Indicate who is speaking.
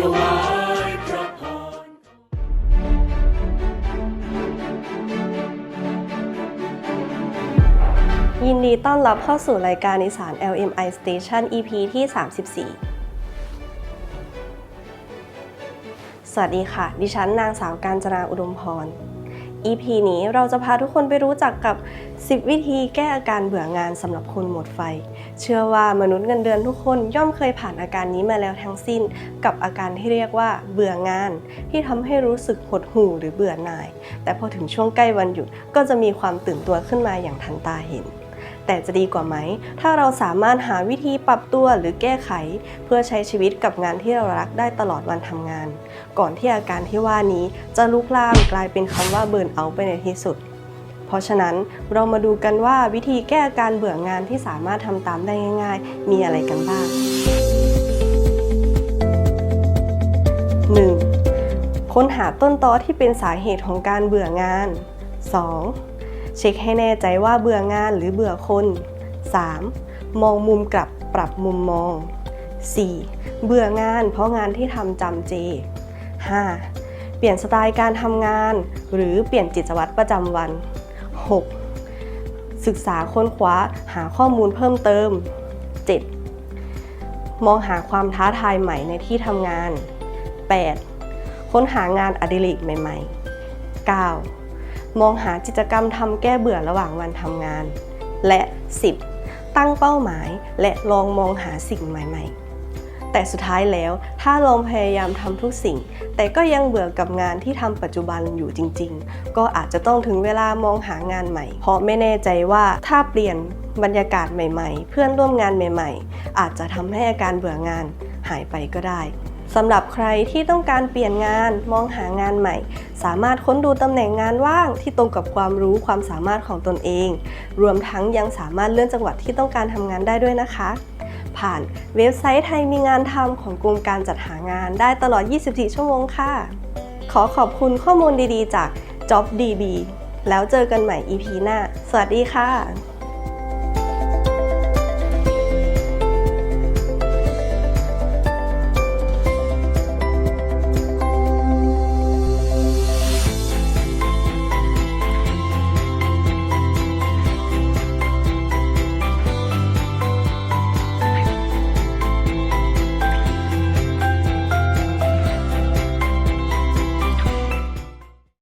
Speaker 1: ยินดีต้อนรับเข้าสู่รายการอีสาน LMI Station EP ที่ 34 สวัสดีค่ะ ดิฉันนางสาวการจนาอุดมพร EP นี้เราจะพาทุกคนไปรู้จักกับ 10 วิธีแก้อาการเบื่องานสำหรับคนหมดไฟ เชื่อว่ามนุษย์เงินเดือนทุกคนย่อมเคยผ่านอาการนี้มาแล้วทั้งสิ้น กับอาการที่เรียกว่าเบื่องาน ที่ทำให้รู้สึกหดหู่หรือเบื่อหน่าย แต่พอถึงช่วงใกล้วันหยุดก็จะมีความตื่นตัวขึ้นมาอย่างทันตาเห็น แต่จะดีกว่าไหม ถ้าเราสามารถหาวิธีปรับตัวหรือแก้ไข เพื่อใช้ชีวิตกับงานที่เรารักได้ตลอดวันทำงาน ก่อนที่อาการที่ว่านี้จะลุกลามกลายเป็นคำว่าเบิร์นเอาไปในที่สุด เพราะฉะนั้นเรามาดูกันว่าวิธีแก้อาการเบื่องานที่สามารถทำตามได้ง่าย ๆ มีอะไรกันบ้าง 1. ค้นหาต้นตอที่เป็นสาเหตุของการเบื่องาน 2. เช็คให้แน่ใจว่าเบื่องานหรือเบื่อคน 3. มองมุมกลับปรับมุมมอง 4. เบื่องานเพราะงานที่ทำจำเจ 5. เปลี่ยนสไตล์การทำงาน หรือเปลี่ยนกิจวัตรประจำวัน 6. ศึกษาค้นคว้าหาข้อมูลเพิ่มเติม 7. มองหาความท้าทายใหม่ในที่ทำงาน 8. ค้นหางานอดิเรกใหม่ ๆ 9. มองหากิจกรรมทำแก้เบื่อระหว่างวันทำงาน และ 10. ตั้งเป้าหมายและลองมองหาสิ่งใหม่ๆ แต่สุดท้ายแล้วถ้าลองพยายามทำทุกสิ่ง แต่ก็ยังเบื่อกับงานที่ทำปัจจุบันอยู่จริง ๆ ก็อาจจะต้องถึงเวลามองหางานใหม่ เพราะไม่แน่ใจว่าถ้าเปลี่ยนบรรยากาศใหม่ ๆ เพื่อนร่วมงานใหม่ ๆ อาจจะทำให้อาการเบื่องานหายไปก็ได้ สำหรับใครที่ต้องการเปลี่ยนงานมองหางานใหม่ สามารถค้นดูตำแหน่งงานว่างที่ตรงกับความรู้ความสามารถของตนเอง รวมทั้งยังสามารถเลื่อนจังหวัดที่ต้องการทำงานได้ด้วยนะคะ ผ่านเว็บไซต์ไทยมีงานทำของกรมการจัดหางานได้ตลอด 24 ชั่วโมงค่ะ ขอขอบคุณข้อมูลดีๆ จาก JobDB แล้วเจอกันใหม่ EP หน้า สวัสดีค่ะ